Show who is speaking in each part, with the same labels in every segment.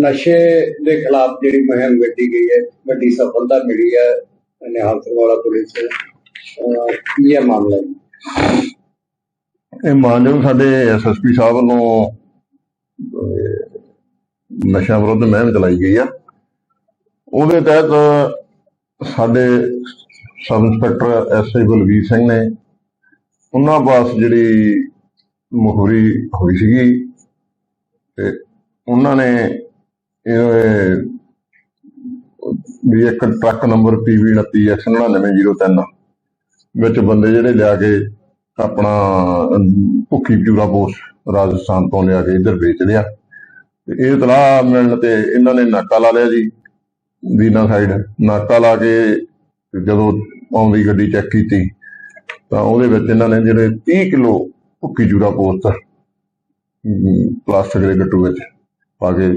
Speaker 1: ਨਸ਼ੇ ਦੇ ਖਿਲਾਫ ਜਿਹੜੀ ਮੁਹਿੰਮ ਵਿੱਢੀ ਗਈ ਹੈ, ਵੱਡੀ ਸਫਲਤਾ ਮਿਲੀ ਹੈ ਨਿਹਾਲ ਸਿੰਘ ਪੁਲਿਸ ਅਹ ਕੀ ਹੈ ਮਾਮਲਾ ਜੀ?
Speaker 2: ਇਹ ਮਾਨਯੋਗ ਸਾਡੇ ਐਸਐਸਪੀ ਸਾਹਿਬ ਵੱਲੋਂ ਨਸ਼ਾ ਵਿਰੁੱਧ ਮੁਹਿੰਮ ਚਲਾਈ ਗਈ ਆ। ਉਹਦੇ ਤਹਿਤ ਸਾਡੇ sub inspector SI Balvir Singh ਨੇ ਉਹਨਾਂ ਪਾਸ ਜਿਹੜੀ ਮੁਖਬਰੀ ਹੋਈ ਸੀਗੀ ਤੇ ਉਹਨਾਂ ਨੇ ਇਹ ਵੀ ਇੱਕ ਟਰੱਕ ਨੰਬਰ PV 29X9903 ਵਿੱਚ ਬੰਦੇ ਜਿਹੜੇ ਲਿਆ ਕੇ ਆਪਣਾ ਭੁੱਖੀ ਪਿਊਰਾ ਪੋਸਟ ਰਾਜਸਥਾਨ ਤੋਂ ਲਿਆ ਕੇ ਇੱਧਰ ਵੇਚ ਲਿਆ। ਤੇ ਇਹ ਤਲਾਹ ਮਿਲਣ ਤੇ ਇਹਨਾਂ ਨੇ ਨਾਕਾ ਲਾ ਲਿਆ ਜੀ ਦੀਨਾ ਸਾਈਡ ਨਾਕਾ ਲਾ ਕੇ ਜਦੋਂ ਆਉਂਦੀ ਗੱਡੀ ਚੈੱਕ ਕੀਤੀ, ਤਾਂ ਉਹਦੇ ਵਿੱਚ ਇਹਨਾਂ ਨੇ ਜਿਹੜੇ 30 ਕਿਲੋ ਭੁੱਕੀ ਚੂਰਾ ਪੋਸਟ ਪਲਾਸਟਿਕ ਦੇ ਗੱਟੂ ਵਿੱਚ ਪਾ ਕੇ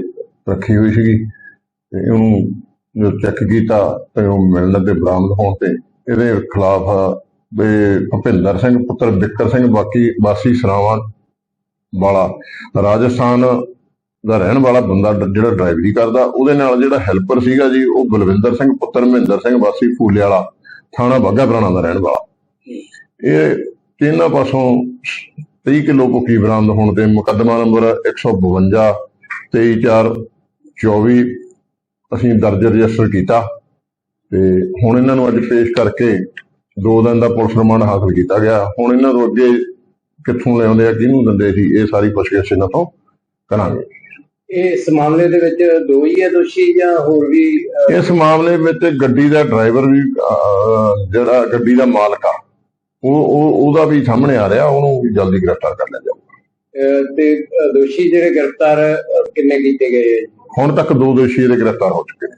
Speaker 2: ਰੱਖੀ ਹੋਈ ਸੀਗੀ ਤੇ ਉਹਨੂੰ ਜਦੋਂ ਚੈੱਕ ਕੀਤਾ ਤੇ ਉਹ ਮਿਲਣ ਤੇ ਬਰਾਮਦ ਹੋਣ ਤੇ ਇਹਦੇ ਖਿਲਾਫ ਵੀ ਭੁਪਿੰਦਰ ਸਿੰਘ, ਪੁੱਤਰ ਬਿੱਕਰ ਸਿੰਘ, ਬਾਕੀ ਵਾਸੀ ਸਰਾਵਾਂ ਵਾਲਾ, ਰਾਜਸਥਾਨ ਦਾ ਰਹਿਣ ਵਾਲਾ ਬੰਦਾ ਡ- ਜਿਹੜਾ ਡਰਾਈਵਰੀ ਕਰਦਾ, ਉਹਦੇ ਨਾਲ ਜਿਹੜਾ ਹੈਲਪਰ ਸੀਗਾ ਜੀ, ਉਹ ਬਲਵਿੰਦਰ ਸਿੰਘ ਪੁੱਤਰ, ਮਹਿੰਦਰ ਸਿੰਘ ਵਾਸੀ, ਫੂਲੇ ਵਾਲਾ, ਥਾਣਾ ਬਾਘਾ ਪੁਰਾਣਾ ਦਾ ਰਹਿਣ ਵਾਲਾ। ਇਹ ਤਿੰਨਾਂ ਪਾਸੋਂ 30 ਕਿਲੋ ਭੁੱਕੀ ਬਰਾਮਦ ਹੋਣ ਤੇ ਮੁਕੱਦਮਾ ਨੰਬਰ 152 23424 ਅਸੀਂ ਦਰਜ ਰਜਿਸਟਰ ਕੀਤਾ ਤੇ ਹੁਣ ਇਹਨਾਂ ਨੂੰ ਅੱਜ ਪੇਸ਼ ਕਰਕੇ ਦੋ ਦਿਨ ਦਾ ਪੁਲਿਸ ਰਿਮਾਂਡ ਹਾਸਲ ਕੀਤਾ ਗਿਆ। ਹੁਣ ਇਹਨਾਂ ਤੋਂ ਅੱਗੇ ਕਿੱਥੋਂ ਲਿਆਉਂਦੇ ਆ, ਕਿਹਨੂੰ ਦਿੰਦੇ ਸੀ, ਇਹ ਸਾਰੀ ਪੁੱਛਗਿੱਛ ਇਹਨਾਂ ਤੋਂ ਕਰਾਂਗੇ
Speaker 1: ਇਹ ਇਸ ਮਾਮਲੇ ਦੇ ਵਿੱਚ ਦੋ ਹੀ ਹੈ ਦੋਸ਼ੀ ਜਾਂ ਹੋਰ ਵੀ
Speaker 2: ਇਸ ਮਾਮਲੇ ਵਿੱਚ ਗੱਡੀ ਦਾ ਡਰਾਈਵਰ ਵੀ ਜਿਹੜਾ ਗੱਡੀ ਦਾ ਮਾਲਕ ਆ ਉਹ ਉਹ ਉਹਦਾ ਵੀ ਸਾਹਮਣੇ ਆ ਰਿਹਾ ਉਹਨੂੰ ਵੀ ਜਲਦੀ ਗ੍ਰਿਫਤਾਰ ਕਰ ਲਿਆ ਜਾਊਗਾ।
Speaker 1: ਤੇ ਦੋਸ਼ੀ ਜਿਹੜੇ ਗ੍ਰਿਫਤਾਰ ਕਿੰਨੇ ਕੀਤੇ ਗਏ?
Speaker 2: ਹੁਣ ਤੱਕ ਦੋ ਦੋਸ਼ੀ ਇਹਦੇ ਗ੍ਰਿਫਤਾਰ ਹੋ ਚੁੱਕੇ ਨੇ।